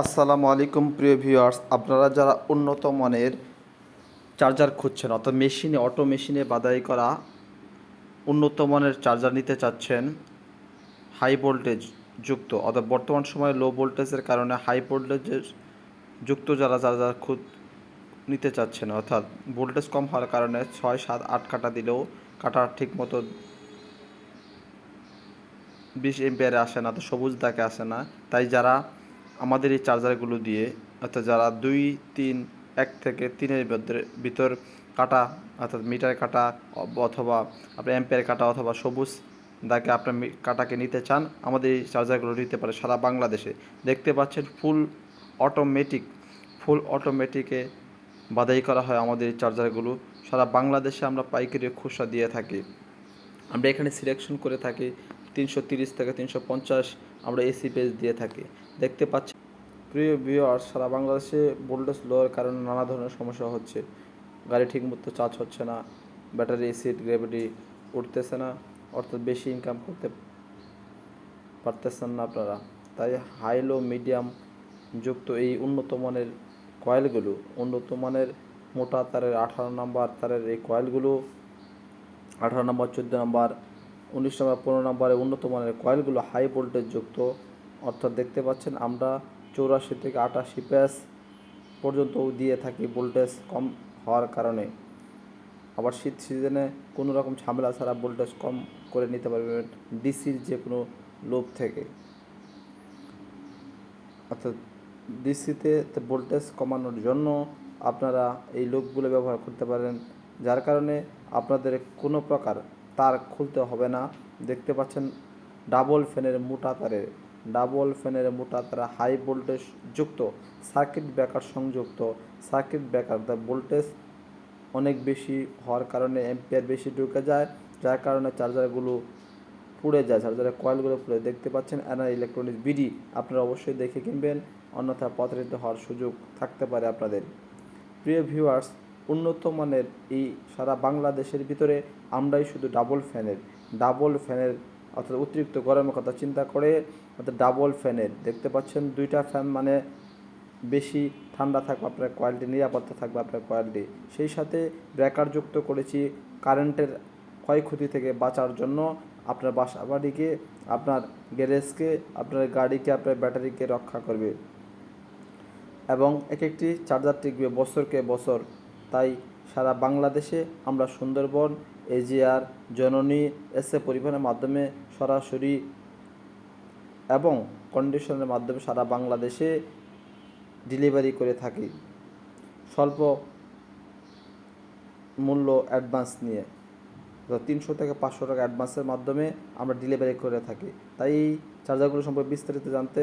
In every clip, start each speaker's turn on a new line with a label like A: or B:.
A: আসসালামু আলাইকুম, প্রিয় ভিউয়ার্স। আপনারা যারা উন্নত মানের চার্জার খুঁজছেন, অর্থাৎ মেশিনে, অটো মেশিনে বাদাই করা উন্নত মানের চার্জার নিতে চাচ্ছেন, হাই ভোল্টেজ যুক্ত, অর্থাৎ বর্তমান সময়ে লো ভোল্টেজের কারণে হাই ভোল্টেজের যুক্ত যারা চার্জার খুঁজ নিতে চাচ্ছেন, অর্থাৎ ভোল্টেজ কম হওয়ার কারণে ছয়, সাত, আট কাটা দিলেও কাটা ঠিক মতো বিশ এম্পিয়ারে আসে না, তো সবুজ দাগে আসে না। তাই যারা আমাদের এই চার্জারগুলো দিয়ে, অর্থাৎ যারা দুই, তিন, এক থেকে তিনের ভিতরে কাটা, অর্থাৎ মিটার কাটা, অথবা আপনার এম্পিয়ার কাটা অথবা সবুজ দাগে আপনার কাটাকে নিতে চান, আমাদের এই চার্জারগুলো নিতে পারে সারা বাংলাদেশে। দেখতে পাচ্ছেন ফুল অটোমেটিক, ফুল অটোমেটিকে বাদাই করা হয় আমাদের এই চার্জারগুলো। সারা বাংলাদেশে আমরা পাইকারি খুচরা দিয়ে থাকি। আমরা এখানে সিলেকশন করে থাকি তিনশো তিরিশ থেকে তিনশো পঞ্চাশ আমরা এসি পেজ দিয়ে থাকি। দেখতে পাচ্ছি প্রিয় ভিউয়ার সারা বাংলাদেশে ভোল্টেজ লোয়ার কারণে নানা ধরনের সমস্যা হচ্ছে। গাড়ি ঠিকমতো চার্জ হচ্ছে না ব্যাটারি এসিড গ্রেভিটি উঠতেছে না, অর্থাৎ বেশি ইনকাম করতে পারতেছেন না আপনারা। তাই হাই লো মিডিয়াম যুক্ত এই উন্নত মানের কয়েলগুলো, উন্নত মানের মোটা তারের আঠারো নাম্বার তারের এই কয়েলগুলো, আঠারো নম্বর চোদ্দ নম্বর উনিশ নম্বর পনেরো নম্বরে উন্নত মানের কয়েলগুলো হাই ভোল্টেজ যুক্ত। অর্থাৎ দেখতে পাচ্ছেন আমরা চৌরাশি থেকে আটাশি প্যাস পর্যন্ত দিয়ে থাকি ভোল্টেজ কম হওয়ার কারণে। আবার শীত সিজনে কোনো রকম ঝামেলা ছাড়া ভোল্টেজ কম করে নিতে পারবেন ডিসির যে কোনো লোভ থেকে। অর্থাৎ ডিসিতে ভোল্টেজ কমানোর জন্য আপনারা এই লোকগুলো ব্যবহার করতে পারেন, যার কারণে আপনাদের কোনো প্রকার তার খুলতে হবে না। দেখতে পাচ্ছেন ডাবল ফ্যানের মোটা তারের ডাবল ফ্যানের মোটা তারা হাই ভোল্টেজ যুক্ত সার্কিট ব্রেকার সংযুক্ত। সার্কিট ব্রেকার দ্য ভোল্টেজ অনেক বেশি হওয়ার কারণে এম্পিয়ার বেশি ঢুকে যায়, যার কারণে চার্জারগুলো পুড়ে যায় চার্জারের কয়েলগুলো পুড়ে দেখতে পাচ্ছেন এনআর ইলেকট্রনিক্স বিডি আপনারা অবশ্যই দেখে কিনবেন, অন্যথায় প্রতারিত হওয়ার সুযোগ থাকতে পারে আপনাদের। প্রিয় ভিউয়ার্স উন্নত মানের এই সারা বাংলাদেশের ভিতরে আমরাই শুধু ডাবল ফ্যানের ডাবল ফ্যানের অর্থাৎ অতিরিক্ত গরমের কথা চিন্তা করে অর্থাৎ ডাবল ফ্যানের দেখতে পাচ্ছেন দুইটা ফ্যান মানে বেশি ঠান্ডা থাকবে, আপনার কোয়ালিটি নিরাপত্তা থাকবে আপনার কোয়ালিটি সেই সাথে ব্রেকার যুক্ত করেছি কারেন্টের ক্ষয়ক্ষতি থেকে বাঁচার জন্য আপনার বাসা বাড়িকে, আপনার গ্যারেজকে আপনার গাড়িকে, আপনার ব্যাটারিকে রক্ষা করবে। এবং এক একটি চার্জার টিকবে বছরকে বছর। তাই সারা বাংলাদেশে আমরা সুন্দরবন, এজিআর, জননী এসএ পরিবহনের মাধ্যমে সরাসরি এবং কন্ডিশনের মাধ্যমে সারা বাংলাদেশে ডেলিভারি করে থাকি। স্বল্প মূল্য অ্যাডভান্স নিয়ে। তিনশো থেকে পাঁচশো টাকা অ্যাডভান্সের মাধ্যমে আমরা ডেলিভারি করে থাকি। তাই এই চার্জারগুলো সম্পর্কে বিস্তারিত জানতে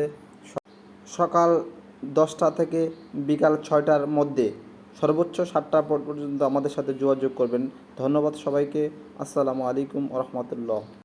A: সকাল দশটা থেকে বিকাল ছয়টার মধ্যে সর্বোচ্চ সাতটা পর্যন্ত আমাদের সাথে যোগাযোগ করবেন। ধন্যবাদ সবাইকে। আসসালামু আলাইকুম রহমতুল্লাহ।